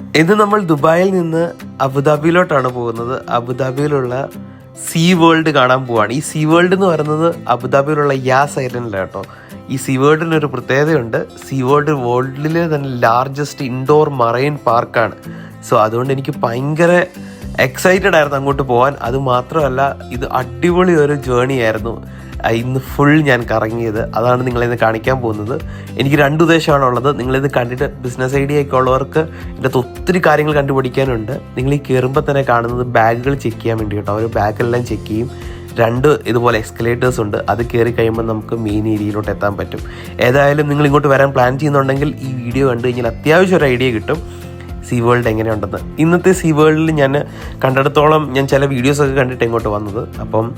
ഇന്ന് നമ്മൾ ദുബായിൽ നിന്ന് അബുദാബിയിലോട്ടാണ് പോകുന്നത്. അബുദാബിയിലുള്ള സീ വേൾഡ് കാണാൻ പോവാണ്. ഈ സീ വേൾഡ് എന്ന് പറയുന്നത് അബുദാബിയിലുള്ള യാസ് കേട്ടോ. ഈ സീ വേൾഡിന് ഒരു പ്രത്യേകതയുണ്ട്. സീ വേൾഡ് വേൾഡിലെ തന്നെ ലാർജസ്റ്റ് ഇൻഡോർ മറൈൻ പാർക്കാണ് സോ അതുകൊണ്ട് എനിക്ക് ഭയങ്കര എക്സൈറ്റഡ് ആയിരുന്നു അങ്ങോട്ട് പോകാൻ അത് മാത്രമല്ല ഇത് അടിപൊളി ഒരു ജേണി ആയിരുന്നു. ഇന്ന് ഫുൾ ഞാൻ കറങ്ങിയത്. അതാണ് നിങ്ങളെ ഇന്ന് കാണിക്കാൻ പോകുന്നത്. എനിക്ക് രണ്ട് ഉദ്ദേശമാണ് ഉള്ളത്. നിങ്ങളിത് കണ്ടിട്ട് ബിസിനസ് ഐഡിയ ഒക്കെ ഉള്ളവർക്ക് ഇതിനകത്ത് ഒത്തിരി കാര്യങ്ങൾ കണ്ടുപിടിക്കാനുണ്ട്. നിങ്ങൾ ഈ കയറുമ്പോൾ തന്നെ കാണുന്നത് ബാഗുകൾ ചെക്ക് ചെയ്യാൻ വേണ്ടി കേട്ടോ. അവർ ബാഗെല്ലാം ചെക്ക് ചെയ്യും. രണ്ട് ഇതുപോലെ എക്സ്കലേറ്റേഴ്സ് ഉണ്ട്. അത് കയറി കഴിയുമ്പോൾ നമുക്ക് മെയിൻ ഏരിയയിലോട്ട് എത്താൻ പറ്റും. ഏതായാലും നിങ്ങൾ ഇങ്ങോട്ട് വരാൻ പ്ലാൻ ചെയ്യുന്നുണ്ടെങ്കിൽ ഈ വീഡിയോ കണ്ടു കഴിഞ്ഞാൽ അത്യാവശ്യം ഒരു ഐഡിയ കിട്ടും. സീ വേൾഡ് എങ്ങനെയുണ്ടെന്ന്. ഇന്നത്തെ സീ വേൾഡിൽ ഞാൻ കണ്ടിടത്തോളം ഞാൻ ചില വീഡിയോസൊക്കെ കണ്ടിട്ട് ഇങ്ങോട്ട് വന്നത്. അപ്പം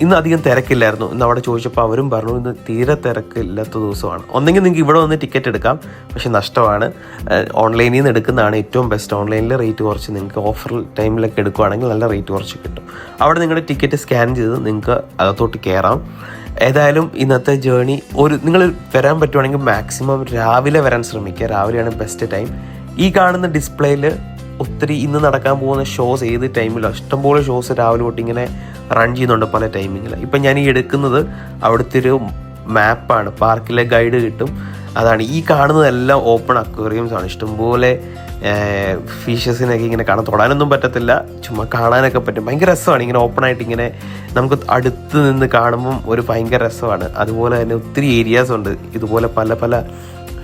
ഇന്ന് അധികം തിരക്കില്ലായിരുന്നു. ഇന്ന് അവിടെ ചോദിച്ചപ്പോൾ അവരും പറഞ്ഞു ഇന്ന് തീരെ തിരക്കില്ലാത്ത ദിവസമാണ്. ഒന്നെങ്കിൽ നിങ്ങൾക്ക് ഇവിടെ വന്ന് ടിക്കറ്റ് എടുക്കാം. പക്ഷെ നഷ്ടമാണ്. ഓൺലൈനിൽ നിന്ന് എടുക്കുന്നതാണ് ഏറ്റവും ബെസ്റ്റ് ഓൺലൈനിൽ റേറ്റ് കുറച്ച് നിങ്ങൾക്ക് ഓഫർ ടൈമിലൊക്കെ എടുക്കുകയാണെങ്കിൽ നല്ല റേറ്റ് കുറച്ച് കിട്ടും. അവിടെ നിങ്ങളുടെ ടിക്കറ്റ് സ്കാൻ ചെയ്ത് നിങ്ങൾക്ക് അകത്തോട്ട് കയറാം ഏതായാലും ഇന്നത്തെ ജേണി ഒരു നിങ്ങൾ വരാൻ പറ്റുവാണെങ്കിൽ മാക്സിമം രാവിലെ വരാൻ ശ്രമിക്കുക. രാവിലെയാണ് ബെസ്റ്റ് ടൈം ഈ കാണുന്ന ഡിസ്പ്ലേയിൽ ഒത്തിരി ഇന്ന് നടക്കാൻ പോകുന്ന ഷോസ് ഏത് ടൈമിലാണ് ഇഷ്ടംപോലെ ഷോസ് രാവിലെ തൊട്ട് ഇങ്ങനെ റൺ ചെയ്യുന്നുണ്ട് പല ടൈമിങ്ങിൽ ഇപ്പം ഞാൻ ഈ എടുക്കുന്നത് അവിടുത്തെ ഒരു മാപ്പാണ് പാർക്കിലെ ഗൈഡ് കിട്ടും. അതാണ്. ഈ കാണുന്നതെല്ലാം ഓപ്പൺ അക്വേറിയംസ് ആണ്. ഇഷ്ടംപോലെ ഫിഷസിനൊക്കെ ഇങ്ങനെ കാണാൻ. തൊടാനൊന്നും പറ്റത്തില്ല. ചുമ്മാ കാണാനൊക്കെ പറ്റും. ഭയങ്കര രസമാണ്. ഇങ്ങനെ ഓപ്പൺ ആയിട്ട് ഇങ്ങനെ നമുക്ക് അടുത്ത് നിന്ന് കാണുമ്പം ഒരു ഭയങ്കര രസമാണ്. അതുപോലെ തന്നെ ഒത്തിരി ഏരിയാസ് ഉണ്ട്. ഇതുപോലെ പല പല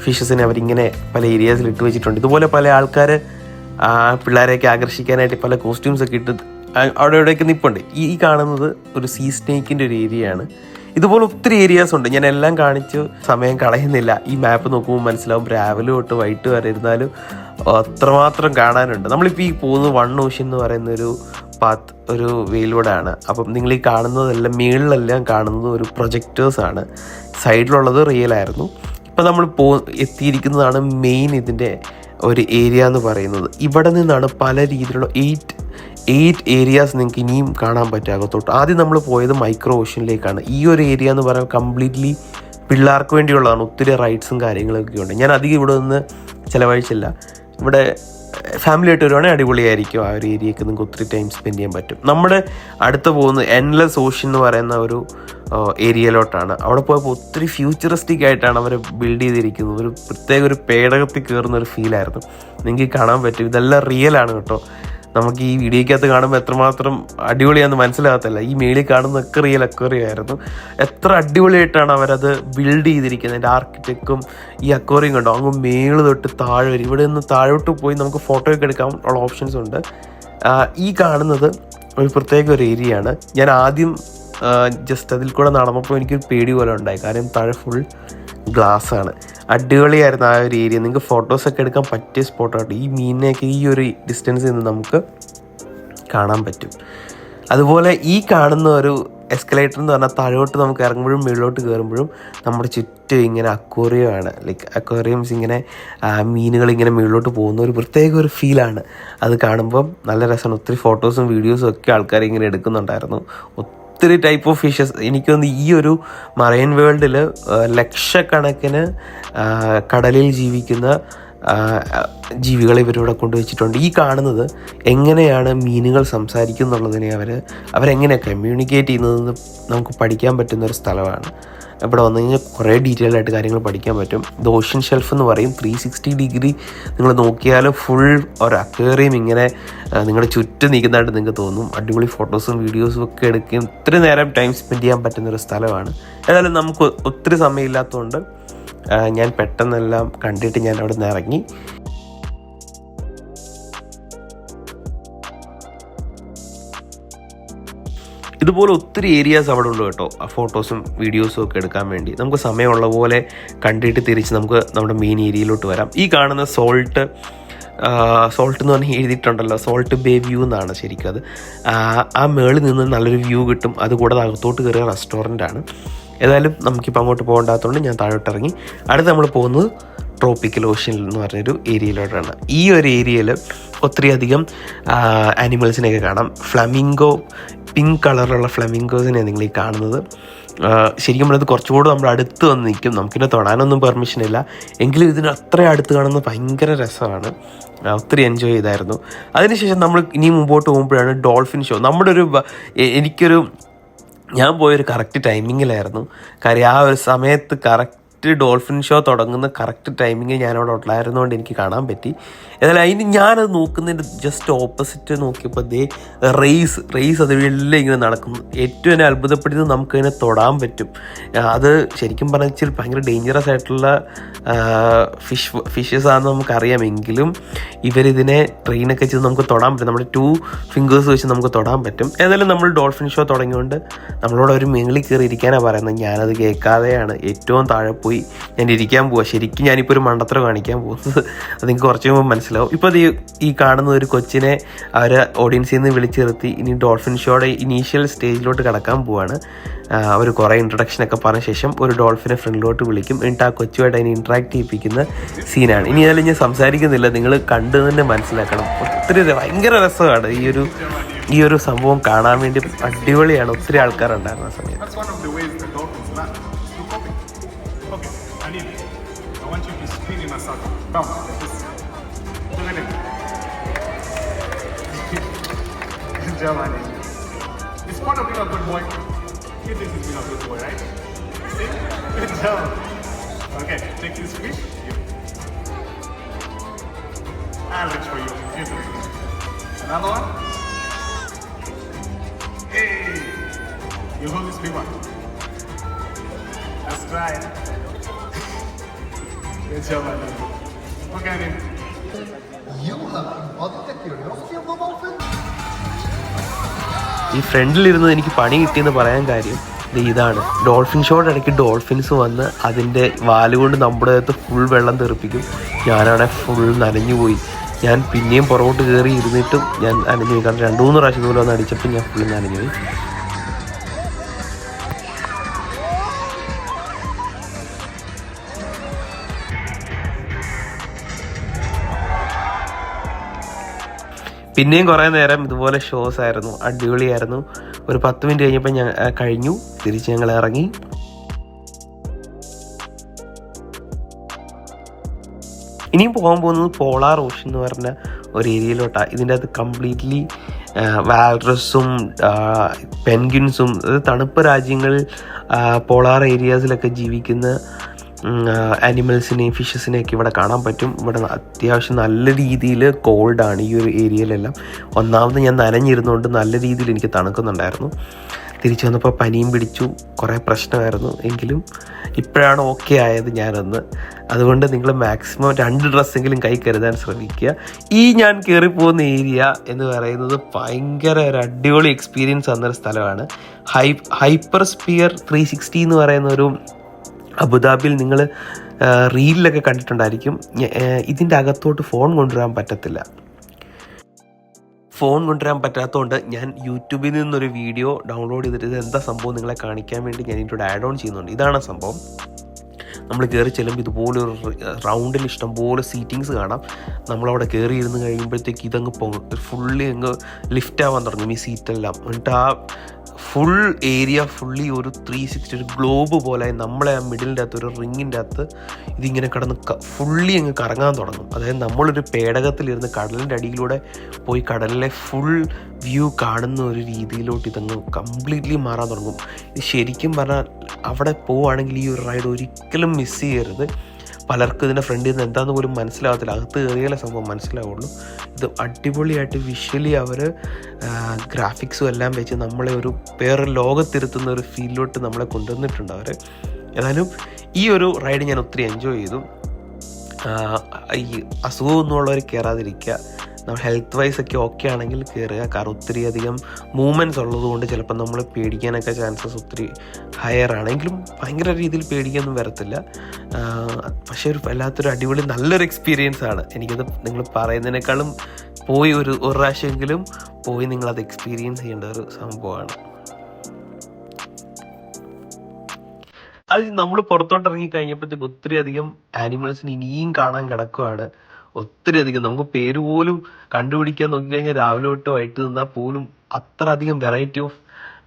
ഫിഷസിനെ അവരിങ്ങനെ പല ഏരിയാസിൽ ഇട്ട് വെച്ചിട്ടുണ്ട്. ഇതുപോലെ പല ആൾക്കാർ പിള്ളേരെയൊക്കെ ആകർഷിക്കാനായിട്ട് പല കോസ്റ്റ്യൂംസ് ഒക്കെ ഇട്ട് ആ- അവിടെ ഇവിടെയൊക്കെ നിൽപ്പുണ്ട് ഈ കാണുന്നത് ഒരു സീ സ്നേക്കിന്റെ ഒരു ഏരിയയാണ് ഇതുപോലെ ഒത്തിരി ഏരിയാസ് ഉണ്ട്. ഞാൻ എല്ലാം കാണിച്ച് സമയം കളയുന്നില്ല. ഈ മാപ്പ് നോക്കുമ്പോൾ മനസ്സിലാവും രാവിലെ തൊട്ട് വൈകിട്ട് വരെ ഇരുന്നാലും അത്രമാത്രം കാണാനുണ്ട്. നമ്മളിപ്പോൾ ഈ പോകുന്നത് വൺ ഓഷ്യൻ എന്ന് പറയുന്ന ഒരു പാത്ത് ഒരു വെയിലൂടെയാണ് അപ്പം നിങ്ങൾ ഈ കാണുന്നതെല്ലാം മേളിലെല്ലാം കാണുന്നത് ഒരു പ്രൊജക്ടേഴ്സ് ആണ്. സൈഡിലുള്ളത് റിയൽ ആയിരുന്നു. ഇപ്പം നമ്മൾ പോ എത്തിയിരിക്കുന്നതാണ് മെയിൻ ഇതിന്റെ ഒരു ഏരിയ എന്ന് പറയുന്നത്. ഇവിടെ നിന്നാണ് പല രീതിയിലുള്ള എയ്റ്റ് എയ്റ്റ് ഏരിയാസ് നിങ്ങൾക്ക് ഇനിയും കാണാൻ പറ്റാകത്തോട്ട് ആദ്യം നമ്മൾ പോയത് മൈക്രോ ഓഷ്യനിലേക്കാണ് ഈ ഒരു ഏരിയ എന്ന് പറയുന്നത് കംപ്ലീറ്റ്ലി പിള്ളേർക്ക് വേണ്ടിയുള്ളതാണ്. ഒത്തിരി റൈഡ്സും കാര്യങ്ങളൊക്കെ ഉണ്ട്. ഞാൻ അധികം ഇവിടെ നിന്ന് ചിലവഴിച്ചില്ല. ഇവിടെ ഫാമിലി ആയിട്ട് വരുവാണെങ്കിൽ അടിപൊളിയായിരിക്കും ആ ഒരു ഏരിയയ്ക്ക് നിങ്ങൾക്ക് ഒത്തിരി ടൈം സ്പെൻഡ് ചെയ്യാൻ പറ്റും. നമ്മുടെ അടുത്ത് പോകുന്നത് എൻലെസ് ഓഷ്യൻ എന്ന് പറയുന്ന ഒരു ഏരിയയിലോട്ടാണ്. അവിടെ പോയപ്പോൾ ഒത്തിരി ഫ്യൂച്ചറിസ്റ്റിക് ആയിട്ടാണ് അവർ ബിൽഡ് ചെയ്തിരിക്കുന്നത്. ഒരു പ്രത്യേക ഒരു പേടകത്തിൽ കയറുന്ന ഒരു ഫീലായിരുന്നു നിങ്ങൾക്ക് കാണാൻ പറ്റും. ഇതെല്ലാം റിയൽ ആണ് കേട്ടോ. നമുക്ക് ഈ വീഡിയോക്കകത്ത് കാണുമ്പോൾ എത്രമാത്രം അടിപൊളിയാന്ന് മനസ്സിലാകത്തില്ല. ഈ മേളിൽ കാണുന്ന റിയൽ അക്വറിയ ആയിരുന്നു. എത്ര അടിപൊളിയായിട്ടാണ് അവരത് ബിൽഡ് ചെയ്തിരിക്കുന്നത്. അതിന്റെ ആർക്കിടെക്റ്റും ഈ അക്വറിയും കണ്ടോ? അങ്ങ് മേൾ തൊട്ട് താഴെ വരും. ഇവിടെ നിന്ന് താഴോട്ട് പോയി നമുക്ക് ഫോട്ടോയൊക്കെ എടുക്കാൻ ഉള്ള ഓപ്ഷൻസ് ഉണ്ട്. ഈ കാണുന്നത് ഒരു പ്രത്യേക ഒരു ഏരിയയാണ് ഞാൻ ആദ്യം ജസ്റ്റ് അതിൽ കൂടെ നടന്നപ്പോൾ എനിക്കൊരു പേടി പോലെ ഉണ്ടായി. കാരണം താഴെ ഫുൾ ഗ്ലാസ് ആണ്. അടിപൊളിയായിരുന്നു ആ ഒരു ഏരിയ നിങ്ങൾക്ക് ഫോട്ടോസൊക്കെ എടുക്കാൻ പറ്റിയ സ്പോട്ടാണ് ഈ മീനിനെയൊക്കെ ഈ ഒരു ഡിസ്റ്റൻസിൽ നിന്ന് നമുക്ക് കാണാൻ പറ്റും. അതുപോലെ ഈ കാണുന്ന ഒരു എസ്കലേറ്റർ എന്ന് പറഞ്ഞാൽ താഴോട്ട് നമുക്ക് ഇറങ്ങുമ്പോഴും മുകളിലോട്ട് കയറുമ്പോഴും നമ്മുടെ ചുറ്റും ഇങ്ങനെ അക്വേറിയമാണ് ലൈക്ക് അക്വേറിയംസ് ഇങ്ങനെ മീനുകൾ ഇങ്ങനെ മുകളിലോട്ട് പോകുന്ന ഒരു പ്രത്യേക ഒരു ഫീലാണ് അത് കാണുമ്പം നല്ല രസമാണ്. ഒത്തിരി ഫോട്ടോസും വീഡിയോസും ഒക്കെ ആൾക്കാർ ഇങ്ങനെ എടുക്കുന്നുണ്ടായിരുന്നു. ഒത്തിരി ടൈപ്പ് ഓഫ് ഫിഷസ് എനിക്കൊന്ന് ഈ ഒരു മറൈൻ വേൾഡിൽ ലക്ഷക്കണക്കിന് കടലിൽ ജീവിക്കുന്ന ജീവികളെ ഇവരിവിടെ കൊണ്ടുവച്ചിട്ടുണ്ട്. ഈ കാണുന്നത് എങ്ങനെയാണ് മീനുകൾ സംസാരിക്കുന്നുള്ളതിനെ അവർ അവരെങ്ങനെ കമ്മ്യൂണിക്കേറ്റ് ചെയ്യുന്നതെന്ന് നമുക്ക് പഠിക്കാൻ പറ്റുന്ന ഒരു സ്ഥലമാണ്. ഇവിടെ വന്നു കഴിഞ്ഞാൽ കുറേ ഡീറ്റെയിൽ ആയിട്ട് കാര്യങ്ങൾ പഠിക്കാൻ പറ്റും. ഇത് ഓഷ്യൻ ഷെൽഫ് എന്ന് പറയും. ത്രീ സിക്സ്റ്റി ഡിഗ്രി നിങ്ങൾ നോക്കിയാൽ ഫുൾ ഒരു അക്വേറിയം ഇങ്ങനെ നിങ്ങളുടെ ചുറ്റും നിൽക്കുന്നതായിട്ട് നിങ്ങൾക്ക് തോന്നും. അടിപൊളി ഫോട്ടോസും വീഡിയോസും ഒക്കെ എടുക്കുകയും ഇത്ര നേരം ടൈം സ്പെൻഡ് ചെയ്യാൻ പറ്റുന്ന ഒരു സ്ഥലമാണ്. ഏതായാലും നമുക്ക് ഒത്തിരി സമയമില്ലാത്തതുകൊണ്ട് ഞാൻ പെട്ടെന്നെല്ലാം കണ്ടിട്ട് ഞാൻ അവിടെ നിന്ന് ഇറങ്ങി. ഇതുപോലെ ഒത്തിരി ഏരിയാസ് അവിടെ ഉണ്ട് കേട്ടോ. ആ ഫോട്ടോസും വീഡിയോസും ഒക്കെ എടുക്കാൻ വേണ്ടി. നമുക്ക് സമയമുള്ള പോലെ കണ്ടിട്ട് തിരിച്ച് നമുക്ക് നമ്മുടെ മെയിൻ ഏരിയയിലോട്ട് വരാം. ഈ കാണുന്ന സോൾട്ട് സോൾട്ട് എന്ന് പറഞ്ഞാൽ എഴുതിയിട്ടുണ്ടല്ലോ. സോൾട്ട് ബേ വ്യൂ എന്നാണ് ശരിക്കും അത്. ആ, മേളിൽ നിന്ന് നല്ലൊരു വ്യൂ കിട്ടും. അതുകൂടാതെ അകത്തോട്ട് കയറിയ റെസ്റ്റോറന്റ് ആണ്. ഏതായാലും നമുക്കിപ്പോൾ അങ്ങോട്ട് പോകേണ്ടാത്തതുകൊണ്ട് ഞാൻ താഴോട്ട് ഇറങ്ങി അടുത്ത് നമ്മൾ പോകുന്നത് ട്രോപ്പിക്കൽ ഓഷ്യൻ എന്ന് പറഞ്ഞൊരു ഏരിയയിലോട്ടാണ്. ഈ ഒരു ഏരിയയിൽ ഒത്തിരി അധികം ആനിമൽസിനെയൊക്കെ കാണാം. ഫ്ലമിംഗോ പിങ്ക് കളറിലുള്ള ഫ്ലമിംഗോസിനെ നിങ്ങൾ ഈ കാണുന്നത്. ശരിക്കും പറഞ്ഞത് കുറച്ചുകൂടെ നമ്മൾ അടുത്ത് വന്ന് നിൽക്കും. നമുക്കിന്നെ തൊടാനൊന്നും പെർമിഷൻ ഇല്ല. എങ്കിലും ഇതിന് അത്ര അടുത്ത് കാണുന്നത് ഭയങ്കര രസമാണ്. ഒത്തിരി എൻജോയ് ചെയ്തായിരുന്നു. അതിനുശേഷം നമ്മൾ ഇനി മുമ്പോട്ട് പോകുമ്പോഴാണ് ഡോൾഫിൻ ഷോ നമ്മുടെ ഒരു എനിക്കൊരു ഞാൻ പോയൊരു കറക്റ്റ് ടൈമിങ്ങിലായിരുന്നു കാര്യം ആ ഒരു സമയത്ത് കറക്റ്റ് ഡോൾഫിൻ ഷോ തുടങ്ങുന്ന കറക്റ്റ് ടൈമിങ് ഞാനവിടെ ഉണ്ടായിരുന്നതുകൊണ്ട് എനിക്ക് കാണാൻ പറ്റി. എന്നാലും അതിന് ഞാനത് നോക്കുന്നതിന്റെ ജസ്റ്റ് ഓപ്പോസിറ്റ് നോക്കിയപ്പോൾ ദേ റേസ് റേസ് അത് എല്ലാം ഇങ്ങനെ നടക്കുന്നു ഏറ്റവും എന്നെ അത്ഭുതപ്പെടുന്നത് നമുക്ക് അതിനെ തൊടാൻ പറ്റും. അത് ശരിക്കും പറഞ്ഞാൽ ഭയങ്കര ഡേഞ്ചറസ് ആയിട്ടുള്ള ഫിഷ് ഫിഷസ് ആണെന്ന് നമുക്കറിയാമെങ്കിലും ഇവരിതിനെ ട്രെയിനൊക്കെ ചെയ്ത് നമുക്ക് തൊടാൻ പറ്റും. നമ്മുടെ ടു ഫിംഗേഴ്സ് വെച്ച് നമുക്ക് തൊടാൻ പറ്റും. ഏതായാലും നമ്മൾ ഡോൾഫിൻ ഷോ തുടങ്ങിയോണ്ട് നമ്മളോട് ഒരു മേളിൽ കയറി ഇരിക്കാനാണ് പറയുന്നത്. ഞാനത് കേൾക്കാതെയാണ്. ഏറ്റവും താഴെ പോയി ഞാൻ ഇരിക്കാൻ പോവാ. ശരിക്കും ഞാനിപ്പോൾ ഒരു മണ്ടത്തരം കാണിക്കാൻ പോകുന്നത്. അത് നിങ്ങൾക്ക് കുറച്ച് മുമ്പ് മനസ്സിലാവും. ഇപ്പോൾ ഈ- കാണുന്ന ഒരു കൊച്ചിനെ അവർ ഓഡിയൻസിൽ നിന്ന് വിളിച്ചു നിർത്തി ഇനി ഡോൾഫിൻ ഷോയുടെ ഇനീഷ്യൽ സ്റ്റേജിലോട്ട് കടക്കാൻ പോവാണ്. അവർ കുറേ ഇൻട്രൊഡക്ഷൻ ഒക്കെ പറഞ്ഞ ശേഷം ഒരു ഡോൾഫിനെ ഫ്രണ്ടിലോട്ട് വിളിക്കും. എന്നിട്ട് ആ കൊച്ചുമായിട്ട് അതിനെ ഇൻട്രാക്ട് ചെയ്യിപ്പിക്കുന്ന സീനാണ് ഇനി അതിൽ ഞാൻ സംസാരിക്കുന്നില്ല. നിങ്ങൾ കണ്ടു തന്നെ മനസ്സിലാക്കണം. ഒത്തിരി ഭയങ്കര രസമാണ് ഈ ഒരു ഈ ഒരു സംഭവം കാണാൻ വേണ്ടി. അടിപൊളിയാണ്. ഒത്തിരി ആൾക്കാരുണ്ടായിരുന്നു സമയത്ത്. Okay, I need it. I want you to spin in a circle. Like this. Look at it. Good job, Annie. It's part of being a good boy. You think he's being a good boy, right? See? Good job. Okay, take this fish. I'll reach for you. Do. Another one. Hey! You hold this big one. Let's try it. Good job, Andy. You have embodied the curiosity of the dolphin? ഈ ഫ്രണ്ടിലിരുന്ന് എനിക്ക് പണി കിട്ടിയെന്ന് പറയാൻ കാര്യം ഇതാണ് dolphin ഷോയുടെ ഇടയ്ക്ക് dolphins വന്ന് അതിന്റെ വാലുകൊണ്ട് നമ്മുടെ അകത്ത് ഫുൾ വെള്ളം തെറിപ്പിക്കും ഞാനാണെ ഫുൾ നനഞ്ഞു പോയി ഞാൻ പിന്നെയും പുറകോട്ട് കയറി ഇരുന്നിട്ടും ഞാൻ നനഞ്ഞു പോയി കാരണം രണ്ട് മൂന്ന് പ്രാവശ്യം പോലെ വന്ന് അടിച്ചപ്പോൾ ഞാൻ ഫുൾ നനഞ്ഞു പോയി പിന്നെയും കുറേ നേരം ഇതുപോലെ ഷോസ് ആയിരുന്നു അടിപൊളിയായിരുന്നു. ഒരു പത്ത് മിനിറ്റ് കഴിഞ്ഞപ്പോൾ ഞാൻ കഴിഞ്ഞു. തിരിച്ച് ഞങ്ങൾ ഇറങ്ങി. ഇനിയും പോകാൻ പോകുന്നത് പോളാർ ഓഷൻ എന്ന് പറഞ്ഞ ഒരു ഏരിയയിലോട്ടാണ് ഇതിന്റെ അത് കംപ്ലീറ്റ്ലി വാൽറസും പെൻഗ്വിൻസും അതായത് തണുപ്പ് രാജ്യങ്ങളിൽ പോളാർ ഏരിയാസിലൊക്കെ ജീവിക്കുന്ന ആനിമൽസിനെയും ഫിഷസിനെയൊക്കെ ഇവിടെ കാണാൻ പറ്റും. ഇവിടെ അത്യാവശ്യം നല്ല രീതിയിൽ കോൾഡാണ് ഈ ഒരു ഏരിയയിലെല്ലാം ഒന്നാമത് ഞാൻ നനഞ്ഞിരുന്നുകൊണ്ട് നല്ല രീതിയിൽ എനിക്ക് തണുക്കുന്നുണ്ടായിരുന്നു. തിരിച്ചു വന്നപ്പോൾ പനിയും പിടിച്ചു. കുറേ പ്രശ്നമായിരുന്നു. എങ്കിലും ഇപ്പോഴാണ് ഓക്കെ ആയത് ഞാനൊന്ന്. അതുകൊണ്ട് നിങ്ങൾ മാക്സിമം രണ്ട് ഡ്രസ്സെങ്കിലും കൈ കരുതാൻ ശ്രമിക്കുക. ഈ ഞാൻ കയറിപ്പോകുന്ന ഏരിയ എന്ന് പറയുന്നത് ഭയങ്കര ഒരു അടിപൊളി എക്സ്പീരിയൻസ് തന്നൊരു സ്ഥലമാണ്. ഹൈ ഹൈപ്പർ സ്പിയർ ത്രീ സിക്സ്റ്റി എന്ന് പറയുന്ന ഒരു അബുദാബിയിൽ നിങ്ങൾ റീലിലൊക്കെ കണ്ടിട്ടുണ്ടായിരിക്കും. ഇതിന്റെ അകത്തോട്ട് ഫോൺ കൊണ്ടുവരാൻ പറ്റത്തില്ല. ഫോൺ കൊണ്ടുവരാൻ പറ്റാത്തതുകൊണ്ട് ഞാൻ യൂട്യൂബിൽ നിന്നൊരു വീഡിയോ ഡൗൺലോഡ് ചെയ്തിട്ട് എന്താ സംഭവം നിങ്ങളെ കാണിക്കാൻ വേണ്ടി ഞാൻ ഇതിന്റെ ആഡ് ഓൺ ചെയ്യുന്നുണ്ട്. ഇതാണ് സംഭവം. നമ്മൾ കയറി ചെല്ലുമ്പോൾ ഇതുപോലെ ഒരു റൗണ്ടിൽ ഇഷ്ടംപോലെ സീറ്റിങ്സ് കാണാം. നമ്മളവിടെ കയറി ഇരുന്ന് കഴിയുമ്പോഴത്തേക്ക് ഇതങ്ങ് പൊങ്ങും. ഫുള്ളി അങ്ങ് ലിഫ്റ്റ് ആവാൻ തുടങ്ങും ഈ സീറ്റെല്ലാം എന്നിട്ട് ആ ഫുൾ ഏരിയ ഫുള്ളി ഒരു ത്രീ സിക്സ്റ്റി ഒരു ഗ്ലോബ് പോലെ നമ്മളെ ആ മിഡിലിന്റെ അകത്ത് ഒരു റിങ്ങിന്റെ അകത്ത് ഇതിങ്ങനെ കിടന്ന് ഫുള്ളി അങ്ങ് കറങ്ങാൻ തുടങ്ങും. അതായത് നമ്മളൊരു പേടകത്തിലിരുന്ന് കടലിന്റെ അടിയിലൂടെ പോയി കടലിലെ ഫുൾ വ്യൂ കാണുന്ന ഒരു രീതിയിലോട്ട് ഇതങ്ങ് കംപ്ലീറ്റ്ലി മാറാൻ തുടങ്ങും. ഇത് ശരിക്കും പറഞ്ഞാൽ അവിടെ പോവുകയാണെങ്കിൽ ഈ ഒരു റൈഡ് ഒരിക്കലും മിസ് ചെയ്യരുത്. പലർക്കും ഇതിന്റെ ഫ്രണ്ടിൽ നിന്ന് എന്താണെന്ന് പോലും മനസ്സിലാകത്തില്ല അകത്ത് കയറിയാലേ സംഭവം മനസ്സിലാവുള്ളൂ. ഇത് അടിപൊളിയായിട്ട് വിഷ്വലി അവർ ഗ്രാഫിക്സും എല്ലാം വെച്ച് നമ്മളെ ഒരു വേറെ ലോകത്തിരുത്തുന്ന ഒരു ഫീലിലോട്ട് നമ്മളെ കൊണ്ടുവന്നിട്ടുണ്ട് അവർ ഏതായാലും ഈ ഒരു റൈഡ് ഞാൻ ഒത്തിരി എൻജോയ് ചെയ്തു. ഈ അസുഖമൊന്നുമുള്ളവർ കയറാതിരിക്കുക നമ്മൾ ഹെൽത്ത് വൈസ് ഒക്കെ ഓക്കെ ആണെങ്കിൽ കയറുക കാരണം ഒത്തിരി അധികം മൂവ്മെന്റ്സ് ഉള്ളതുകൊണ്ട് ചിലപ്പോൾ നമ്മൾ പേടിക്കാനൊക്കെ ചാൻസസ് ഒത്തിരി ഹയർ ആണെങ്കിലും ഭയങ്കര രീതിയിൽ പേടിക്കൊന്നും വരത്തില്ല. പക്ഷേ ഒരു വല്ലാത്തൊരു അടിപൊളി നല്ലൊരു എക്സ്പീരിയൻസ് ആണ്. എനിക്കത് നിങ്ങൾ പറയുന്നതിനേക്കാളും പോയി ഒരു ഒരു പ്രാവശ്യമെങ്കിലും പോയി നിങ്ങളത് എക്സ്പീരിയൻസ് ചെയ്യേണ്ട ഒരു സംഭവമാണ്. അത് നമ്മൾ പുറത്തോട്ട് ഇറങ്ങി കഴിഞ്ഞപ്പോഴത്തേക്ക് ഒത്തിരി അധികം ആനിമൽസിന് ഇനിയും കാണാൻ കിടക്കുവാണ്. ഒത്തിരി അധികം നമുക്ക് പേര് പോലും കണ്ടുപിടിക്കാൻ നോക്കിക്കഴിഞ്ഞാൽ രാവിലെ തൊട്ട് വൈകിട്ട് നിന്നാൽ പോലും അത്ര അധികം വെറൈറ്റി ഓഫ്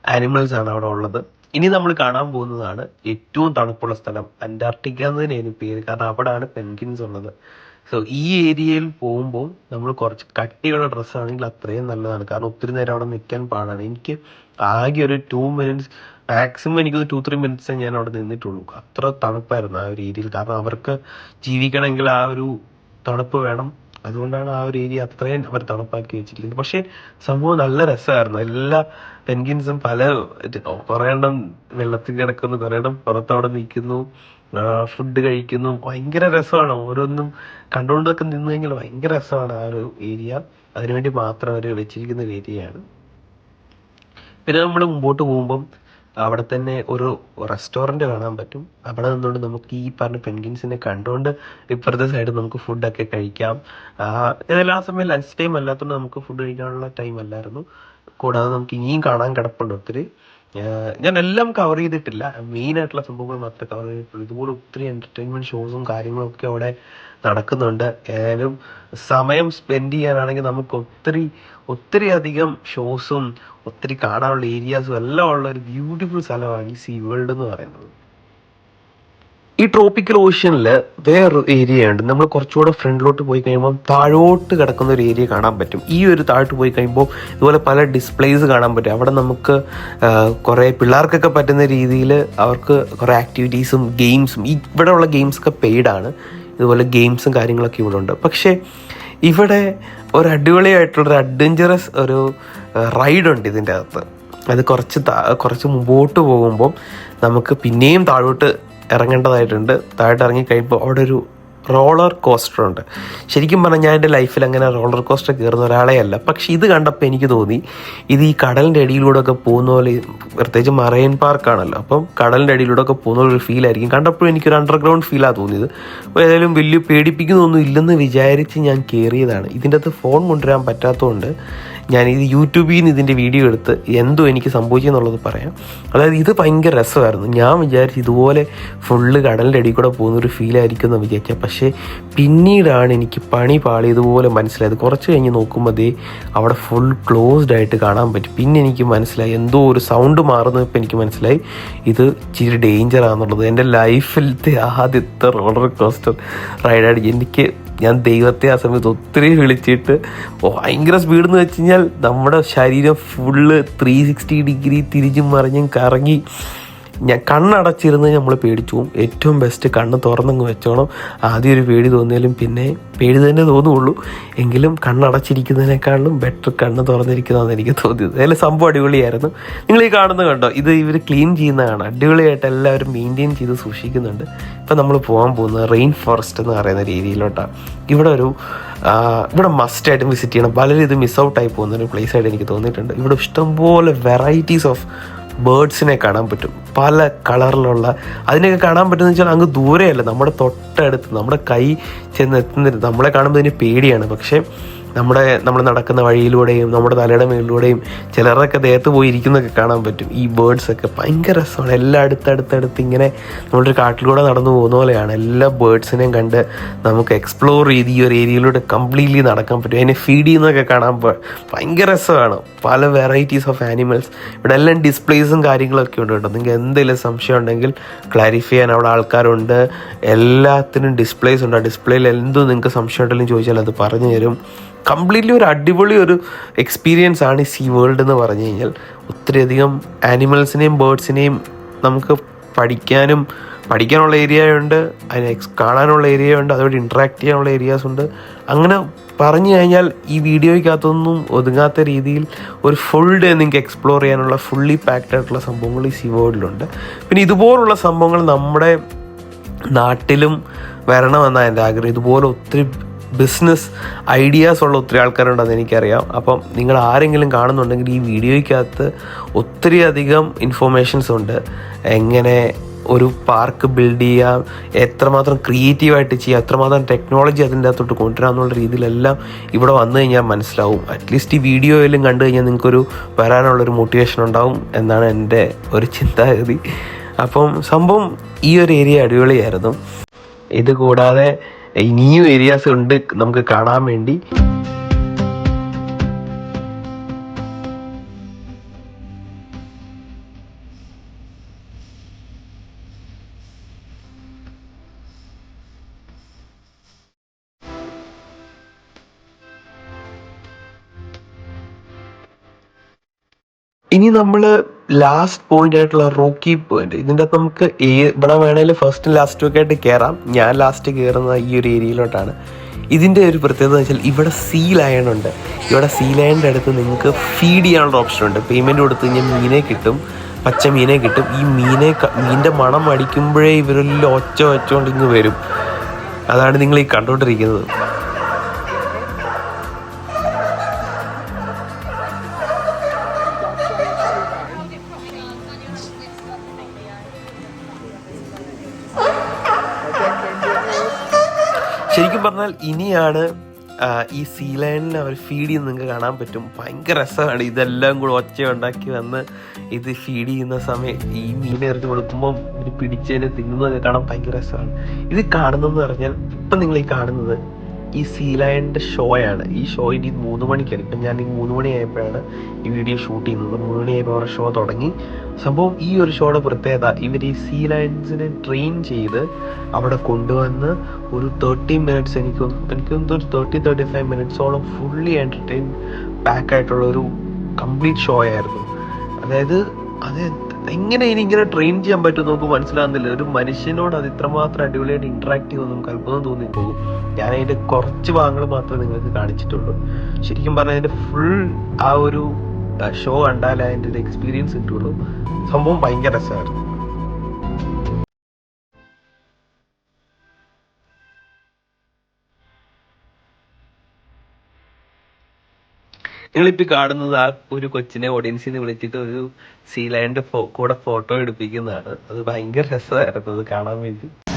ആനിമൽസ് ആണ് അവിടെ ഉള്ളത്. ഇനി നമ്മൾ കാണാൻ പോകുന്നതാണ് ഏറ്റവും തണുപ്പുള്ള സ്ഥലം അന്റാർട്ടിക്ക എന്ന് തന്നെയാണ് പേര് കാരണം അവിടെയാണ് പെൻഗിൻസ് ഉള്ളത്. സോ ഈ ഏരിയയിൽ പോകുമ്പോൾ നമ്മൾ കുറച്ച് കട്ടിയുള്ള ഡ്രസ്സ് ആണെങ്കിൽ അത്രയും നല്ലതാണ്. കാരണം ഒത്തിരി നേരം അവിടെ നിൽക്കാൻ പാടാണ്. എനിക്ക് ആകെ ഒരു ടു മിനിറ്റ്സ് മാക്സിമം എനിക്ക് ടു ത്രീ മിനിറ്റ്സ് ഞാൻ അവിടെ നിന്നിട്ടുള്ളൂ. അത്ര തണുപ്പായിരുന്നു ആ ഒരു ഏരിയയിൽ. കാരണം അവർക്ക് ജീവിക്കണമെങ്കിൽ ആ ഒരു തണുപ്പ് വേണം. അതുകൊണ്ടാണ് ആ ഒരു ഏരിയ അത്രയും അവർ തണുപ്പാക്കി വെച്ചിരിക്കുന്നത്. പക്ഷേ സംഭവം നല്ല രസമായിരുന്നു. എല്ലാ പെൻഗിൻസും പല കുറേ എണ്ണം വെള്ളത്തിൽ കിടക്കുന്നു കുറേ എണ്ണം പുറത്തവിടെ നിൽക്കുന്നു. ഫുഡ് കഴിക്കുന്നു. ഭയങ്കര രസമാണ്. ഓരോന്നും കണ്ടുകൊണ്ടൊക്കെ നിന്ന് കഴിഞ്ഞാൽ ഭയങ്കര രസമാണ് ആ ഒരു ഏരിയ. അതിനുവേണ്ടി മാത്രം അവർ വെച്ചിരിക്കുന്ന ഒരു ഏരിയയാണ്. പിന്നെ നമ്മൾ മുമ്പോട്ട് പോകുമ്പം അവിടെ തന്നെ ഒരു റെസ്റ്റോറന്റ് കാണാൻ പറ്റും. അവിടെ നിന്നുകൊണ്ട് നമുക്ക് ഈ പറഞ്ഞ പെൻഗിൻസിനെ കണ്ടുകൊണ്ട് ഇപ്പുറത്തെ സൈഡ് നമുക്ക് ഫുഡൊക്കെ കഴിക്കാം. ഏതായാലും ആ സമയം ലഞ്ച് ടൈം അല്ലാത്തതുകൊണ്ട് നമുക്ക് ഫുഡ് കഴിക്കാനുള്ള ടൈം അല്ലായിരുന്നു. കൂടാതെ നമുക്ക് ഇനിയും കാണാൻ കിടപ്പുണ്ട് ഒത്തിരി. ഞാൻ എല്ലാം കവർ ചെയ്തിട്ടില്ല. മെയിൻ ആയിട്ടുള്ള സംഭവങ്ങൾ മാത്രമേ കവർ ചെയ്തിട്ടുള്ളൂ. ഇതുപോലെ ഒത്തിരി എന്റർടൈൻമെന്റ് ഷോസും കാര്യങ്ങളൊക്കെ അവിടെ നടക്കുന്നുണ്ട്. ഏതായാലും സമയം സ്പെൻഡ് ചെയ്യാനാണെങ്കിൽ നമുക്ക് ഒത്തിരി ഒത്തിരി അധികം ഷോസും ഒത്തിരി കാണാനുള്ള ഏരിയാസും എല്ലാം ഉള്ള ഒരു ബ്യൂട്ടിഫുൾ സ്ഥലമാണ് ഈ സീ വേൾഡ് എന്ന് പറയുന്നത്. ഈ ട്രോപ്പിക്കൽ ഓഷ്യനിൽ വേറൊരു ഏരിയ ഉണ്ട്. നമ്മൾ കുറച്ചുകൂടെ ഫ്രണ്ടിലോട്ട് പോയി കഴിയുമ്പോൾ താഴോട്ട് കിടക്കുന്ന ഒരു ഏരിയ കാണാൻ പറ്റും. ഈ ഒരു താഴോട്ട് പോയി കഴിയുമ്പോൾ ഇതുപോലെ പല ഡിസ്പ്ലേസ് കാണാൻ പറ്റും. അവിടെ നമുക്ക് കുറേ പിള്ളേർക്കൊക്കെ പറ്റുന്ന രീതിയിൽ അവർക്ക് കുറേ ആക്ടിവിറ്റീസും ഗെയിംസും ഇവിടെയുള്ള ഗെയിംസൊക്കെ പെയ്ഡാണ് ഇതുപോലെ ഗെയിംസും കാര്യങ്ങളൊക്കെ ഇവിടെ ഉണ്ട്. പക്ഷേ ഇവിടെ ഒരു അടിപൊളിയായിട്ടുള്ളൊരു അഡ്വഞ്ചറസ് ഒരു റൈഡുണ്ട് ഇതിന്റെ അകത്ത്. അത് കുറച്ച് കുറച്ച് മുമ്പോട്ട് പോകുമ്പോൾ നമുക്ക് പിന്നെയും താഴോട്ട് ഇറങ്ങേണ്ടതായിട്ടുണ്ട്. താഴോട്ട് ഇറങ്ങി കഴിയുമ്പോൾ അവിടെ ഒരു റോളർ കോസ്റ്റർ ഉണ്ട്. ശരിക്കും പറഞ്ഞാൽ ഞാൻ എന്റെ ലൈഫിൽ അങ്ങനെ റോളർ കോസ്റ്റർ കയറുന്ന ഒരാളെ അല്ല. പക്ഷേ ഇത് കണ്ടപ്പോൾ എനിക്ക് തോന്നി ഇത് ഈ കടലിന്റെ അടിയിലൂടെ ഒക്കെ പോകുന്ന പോലെ പ്രത്യേകിച്ച് മറൈൻ പാർക്കാണല്ലോ അപ്പം കടലിന്റെ അടിയിലൂടെ ഒക്കെ പോകുന്ന ഒരു ഫീലായിരിക്കും കണ്ടപ്പോഴും എനിക്കൊരു അണ്ടർഗ്രൗണ്ട് ഫീലാണ് തോന്നിയത്. അപ്പോൾ ഏതായാലും വലിയ പേടിപ്പിക്കുന്നൊന്നും ഇല്ലെന്ന് വിചാരിച്ച് ഞാൻ കയറിയതാണ് ഇതിന്റെ അകത്ത് ഫോൺ കൊണ്ടുവരാൻ പറ്റാത്തതുകൊണ്ട് ഞാൻ ഇത് യൂട്യൂബിൽ നിന്ന് ഇതിന്റെ വീഡിയോ എടുത്ത് എന്തോ എനിക്ക് സംഭവിക്കുന്നുള്ളത് പറയാം. അതായത് ഇത് ഭയങ്കര രസമായിരുന്നു. ഞാൻ വിചാരിച്ചു ഇതുപോലെ ഫുള്ള് കടലിന്റെ അടി കൂടെ പോകുന്ന ഒരു ഫീൽ ആയിരിക്കും എന്ന് വിചാരിച്ചത് പക്ഷേ പിന്നീടാണ് എനിക്ക് പണി പാളിയതുപോലെ മനസ്സിലായത്. കുറച്ച് കഴിഞ്ഞ് നോക്കുമ്പോൾ ദേ അവിടെ ഫുൾ ക്ലോസ്ഡ് ആയിട്ട് കാണാൻ പറ്റും. പിന്നെ എനിക്ക് മനസ്സിലായി എന്തോ ഒരു സൗണ്ട് മാറുന്നപ്പോൾ എനിക്ക് മനസ്സിലായി. ഇത് ഇച്ചിരി ഡേഞ്ചറാണെന്നുള്ളത് എന്റെ ലൈഫിലത്തെ ആദ്യത്തെ റോളർ കോസ്റ്റർ റൈഡായിട്ട് എനിക്ക് ഞാൻ ദൈവത്തെ ആ സമയത്ത് ഒത്തിരി വിളിച്ചിട്ട് ഭയങ്കര സ്പീഡ് എന്ന് വെച്ച് കഴിഞ്ഞാൽ നമ്മുടെ ശരീരം ഫുള്ള് ത്രീ സിക്സ്റ്റി ഡിഗ്രി തിരിച്ചും മറിഞ്ഞും കറങ്ങി. ഞാൻ കണ്ണടച്ചിരുന്ന് നമ്മൾ പേടിച്ചു. ഏറ്റവും ബെസ്റ്റ് കണ്ണ് തുറന്നങ്ങ് വെച്ചോണം. ആദ്യം ഒരു പേടി തോന്നിയാലും പിന്നെ പേടി തന്നെ തോന്നുള്ളൂ. എങ്കിലും കണ്ണടച്ചിരിക്കുന്നതിനേക്കാളും ബെറ്റർ കണ്ണ് തുറന്നിരിക്കുന്നതെന്ന് എനിക്ക് തോന്നിയത്. അതിൽ സംഭവം അടിപൊളിയായിരുന്നു. നിങ്ങൾ ഈ കാണുന്നത് കണ്ടോ? ഇത് ഇവർ ക്ലീൻ ചെയ്യുന്നതാണ്. അടിപൊളിയായിട്ട് എല്ലാവരും മെയിന്റെയിൻ ചെയ്ത് സൂക്ഷിക്കുന്നുണ്ട്. ഇപ്പം നമ്മൾ പോകാൻ പോകുന്നത് റെയിൻ ഫോറസ്റ്റ് എന്ന് പറയുന്ന രീതിയിലോട്ടാണ് ഇവിടെ ഒരു ഇവിടെ മസ്റ്റായിട്ടും വിസിറ്റ് ചെയ്യണം. പലരും ഇത് മിസ് ഔട്ട് ആയി പോകുന്ന ഒരു പ്ലേസ് ആയിട്ട് എനിക്ക് തോന്നിയിട്ടുണ്ട്. ഇവിടെ ഇഷ്ടംപോലെ വെറൈറ്റീസ് ഓഫ് ബേർഡ്സിനെ കാണാൻ പറ്റും. പല കളറിലുള്ള അതിനെയൊക്കെ കാണാൻ പറ്റുന്ന വെച്ചാൽ അങ്ങ് ദൂരെയല്ല. നമ്മുടെ തൊട്ടടുത്ത് നമ്മുടെ കൈ ചെന്ന് എത്തുന്നില്ല നമ്മളെ കാണുമ്പോൾ ഇതിന് പേടിയാണ്. പക്ഷേ നമ്മുടെ നമ്മൾ നടക്കുന്ന വഴിയിലൂടെയും നമ്മുടെ തലയുടെ മേളിലൂടെയും ചിലരൊക്കെ ദേഹത്ത് പോയി ഇരിക്കുന്നൊക്കെ കാണാൻ പറ്റും. ഈ ബേഡ്സൊക്കെ ഭയങ്കര രസമാണ്. എല്ലാം അടുത്തടുത്തടുത്ത് ഇങ്ങനെ നമ്മളൊരു കാട്ടിലൂടെ നടന്നു പോകുന്ന പോലെയാണ്. എല്ലാ ബേഡ്സിനെയും കണ്ട് നമുക്ക് എക്സ്പ്ലോർ ചെയ്ത് ഈ ഒരു ഏരിയയിലൂടെ കംപ്ലീറ്റ്ലി നടക്കാൻ പറ്റും. അതിനെ ഫീഡ് ചെയ്യുന്നതൊക്കെ കാണാൻ ഭയങ്കര രസമാണ്. പല വെറൈറ്റീസ് ഓഫ് ആനിമൽസ് ഇവിടെ എല്ലാം ഡിസ്പ്ലേസും കാര്യങ്ങളൊക്കെ ഉണ്ട് കേട്ടോ. നിങ്ങൾക്ക് എന്തെങ്കിലും സംശയം ഉണ്ടെങ്കിൽ ക്ലാരിഫൈ ചെയ്യാൻ അവിടെ ആൾക്കാരുണ്ട്. എല്ലാത്തിനും ഡിസ്പ്ലേസ് ഉണ്ട്. ആ ഡിസ്പ്ലേയിൽ എന്തും നിങ്ങൾക്ക് സംശയം ഉണ്ടെങ്കിലും ചോദിച്ചാൽ അത് പറഞ്ഞു തരും. കംപ്ലീറ്റ്ലി ഒരു അടിപൊളി ഒരു എക്സ്പീരിയൻസ് ആണ് ഈ സീ വേൾഡ് എന്ന് പറഞ്ഞു കഴിഞ്ഞാൽ. ഒത്തിരിയധികം ആനിമൽസിനെയും ബേർഡ്സിനെയും നമുക്ക് പഠിക്കാനും പഠിക്കാനുള്ള ഏരിയ ഉണ്ട് അതിനെ കാണാനുള്ള ഏരിയ ഉണ്ട് അതോടെ ഇൻട്രാക്ട് ചെയ്യാനുള്ള ഏരിയാസ് ഉണ്ട്. അങ്ങനെ പറഞ്ഞു കഴിഞ്ഞാൽ ഈ വീഡിയോയ്ക്കകത്തൊന്നും ഒതുങ്ങാത്ത രീതിയിൽ ഒരു ഫുൾ ഡേ നിങ്ങൾക്ക് എക്സ്പ്ലോർ ചെയ്യാനുള്ള ഫുള്ളി പാക്ഡ് ആയിട്ടുള്ള സംഭവങ്ങൾ ഈ സീ വേൾഡിലുണ്ട് പിന്നെ ഇതുപോലുള്ള സംഭവങ്ങൾ നമ്മുടെ നാട്ടിലും വരണമെന്നാണ് എന്റെ ആഗ്രഹം. ഇതുപോലെ ഒത്തിരി ബിസിനസ് ഐഡിയാസ് ഉള്ള ഒത്തിരി ആൾക്കാരുണ്ടെന്ന് എനിക്കറിയാം. അപ്പം നിങ്ങൾ ആരെങ്കിലും കാണുന്നുണ്ടെങ്കിൽ ഈ വീഡിയോയ്ക്കകത്ത് ഒത്തിരി അധികം ഇൻഫോർമേഷൻസ് ഉണ്ട്. എങ്ങനെ ഒരു പാർക്ക് ബിൽഡ് ചെയ്യാം എത്രമാത്രം ക്രിയേറ്റീവായിട്ട് ചെയ്യാം എത്രമാത്രം ടെക്നോളജി അതിന്റെ അകത്തോട്ട് കൊണ്ടുവരാം എന്നുള്ള രീതിയിലെല്ലാം ഇവിടെ വന്നു കഴിഞ്ഞാൽ മനസ്സിലാവും. അറ്റ്ലീസ്റ്റ് ഈ വീഡിയോയിലും കണ്ടു കഴിഞ്ഞാൽ നിങ്ങൾക്കൊരു വരാനുള്ളൊരു മോട്ടിവേഷൻ ഉണ്ടാവും എന്നാണ് എന്റെ ഒരു ചിന്താഗതി. അപ്പം സംഭവം ഈ ഒരു ഏരിയ അടിപൊളിയായിരുന്നു. ഇത് കൂടാതെ ഇനിയും ഏരിയാസ് ഉണ്ട് നമുക്ക് കാണാൻ വേണ്ടി. ഇനി നമ്മൾ ലാസ്റ്റ് പോയിന്റ് ആയിട്ടുള്ള റോക്കി പോയിന്റ് ഇതിന്റെ അകത്ത് നമുക്ക് ഏ- ഇവിടെ വേണേലും ഫസ്റ്റ് ലാസ്റ്റും ഒക്കെ ആയിട്ട് കയറാം ഞാൻ ലാസ്റ്റ് കയറുന്ന ഈ ഒരു ഏരിയയിലോട്ടാണ്. ഇതിന്റെ ഒരു പ്രത്യേകത എന്ന് വെച്ചാൽ ഇവിടെ സീ ലയൺ ഉണ്ട്. ഇവിടെ സീ ലയണിന്റെ അടുത്ത് നിങ്ങൾക്ക് ഫീഡ് ചെയ്യാനുള്ള ഓപ്ഷൻ ഉണ്ട്. പേയ്മെന്റ് കൊടുത്തു കഴിഞ്ഞാൽ മീനെ കിട്ടും. പച്ച മീനെ കിട്ടും. ഈ മീനെ മീന്റെ മണം അടിക്കുമ്പോഴേ ഇവരെല്ലാം ഒച്ച വെച്ചുകൊണ്ട് ഇങ്ങ് വരും. അതാണ് നിങ്ങൾ ഈ കണ്ടുകൊണ്ടിരിക്കുന്നത് പറഞ്ഞാൽ ഇനിയാണ് ഈ സീ അവർ ഫീഡ് ചെയ്യുന്ന നിങ്ങൾക്ക് കാണാൻ പറ്റും. ഭയങ്കര രസമാണ്. ഇതെല്ലാം കൂടെ ഒച്ച ഉണ്ടാക്കി വന്ന് ഇത് ഫീഡ് ചെയ്യുന്ന സമയം ഈ മീനെ എറിഞ്ഞ് കൊടുക്കുമ്പോൾ ഇത് പിടിച്ചതിനെ തിന്നുന്നതൊക്കെ കാണാൻ ഭയങ്കര രസമാണ്. ഇത് കാണുന്നതെന്ന് പറഞ്ഞാൽ ഇപ്പം നിങ്ങൾ ഈ കാണുന്നത് ഈ സീ ലയണിന്റെ ഷോയാണ്. ഈ ഷോ ഇനി മൂന്ന് മണിക്കാണ്. ഇപ്പം ഞാൻ ഈ മൂന്ന് മണിയായപ്പോഴാണ് ഈ വീഡിയോ ഷൂട്ട് ചെയ്യുന്നത്. മൂന്ന് മണിയായപ്പോൾ അവരുടെ ഷോ തുടങ്ങി. സംഭവം ഈ ഒരു ഷോയുടെ പ്രത്യേകത ഇവർ ഈ സീ ട്രെയിൻ ചെയ്ത് അവിടെ കൊണ്ടുവന്ന് ഒരു തേർട്ടി മിനിറ്റ്സ് എനിക്ക് എനിക്ക് ഒരു തേർട്ടി തേർട്ടി ഫൈവ് മിനിറ്റ്സോളം ഫുള്ളി എന്റർടൈൻ പാക്കായിട്ടുള്ള ഒരു കംപ്ലീറ്റ് ഷോ ആയിരുന്നു. അതായത് അത് എങ്ങനെ ഇനി ഇങ്ങനെ ട്രെയിൻ ചെയ്യാൻ പറ്റും നമുക്ക് മനസ്സിലാകുന്നില്ല ഒരു മനുഷ്യനോട് അത് ഇത്രമാത്രം അടിപൊളിയായിട്ട് ഇന്ററാക്ട് ചെയ്യുമെന്ന് നമുക്ക് അത്ഭുതം തോന്നിപ്പോകും ഞാൻ അതിന്റെ കുറച്ച് ഭാഗങ്ങൾ മാത്രമേ നിങ്ങൾക്ക് കാണിച്ചിട്ടുള്ളൂ. ശരിക്കും പറഞ്ഞാൽ അതിന്റെ ഫുൾ ആ ഒരു ഷോ കണ്ടാലേ അതിന്റെ ഒരു എക്സ്പീരിയൻസ് കിട്ടുള്ളൂ. സംഭവം ഭയങ്കര രസമായിരുന്നു. നിങ്ങളിപ്പോ കാണുന്നത് ആ ഒരു കൊച്ചിനെ ഓഡിയൻസിൽ നിന്ന് വിളിച്ചിട്ട് ഒരു സീ കൂടെ ഫോട്ടോ എടുപ്പിക്കുന്നതാണ്. അത് ഭയങ്കര രസമായിരുന്നു അത് കാണാൻ വേണ്ടി.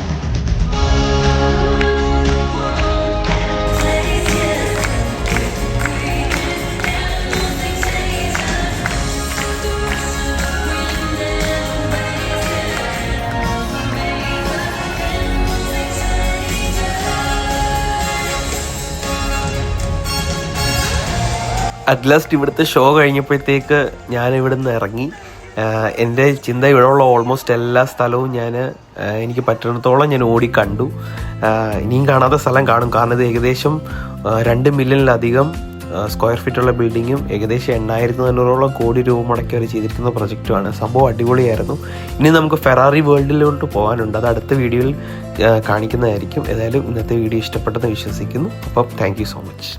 അറ്റ് ലാസ്റ്റ് ഇവിടുത്തെ ഷോ കഴിഞ്ഞപ്പോഴത്തേക്ക് ഞാൻ ഇവിടെ നിന്ന് ഇറങ്ങി എന്റെ ചിന്ത ഇവിടെയുള്ള ഓൾമോസ്റ്റ് എല്ലാ സ്ഥലവും ഞാൻ എനിക്ക് പറ്റുന്നിടത്തോളം ഞാൻ ഓടി കണ്ടു. ഇനിയും കാണാത്ത സ്ഥലം കാണും. കാരണം ഇത് ഏകദേശം രണ്ട് മില്യണിലധികം സ്ക്വയർ ഫീറ്റുള്ള ബിൽഡിങ്ങും ഏകദേശം എണ്ണായിരത്തി നാനൂറോളം കോടി രൂപ മുടക്കി അവർ ചെയ്തിരിക്കുന്ന പ്രൊജക്റ്റുമാണ് സംഭവം അടിപൊളിയായിരുന്നു. ഇനി നമുക്ക് ഫെറാറി വേൾഡിലോട്ട് പോകാനുണ്ട്. അത് അടുത്ത വീഡിയോയിൽ കാണിക്കുന്നതായിരിക്കും. ഏതായാലും ഇന്നത്തെ വീഡിയോ ഇഷ്ടപ്പെട്ടെന്ന് വിശ്വസിക്കുന്നു. അപ്പം താങ്ക് സോ മച്ച്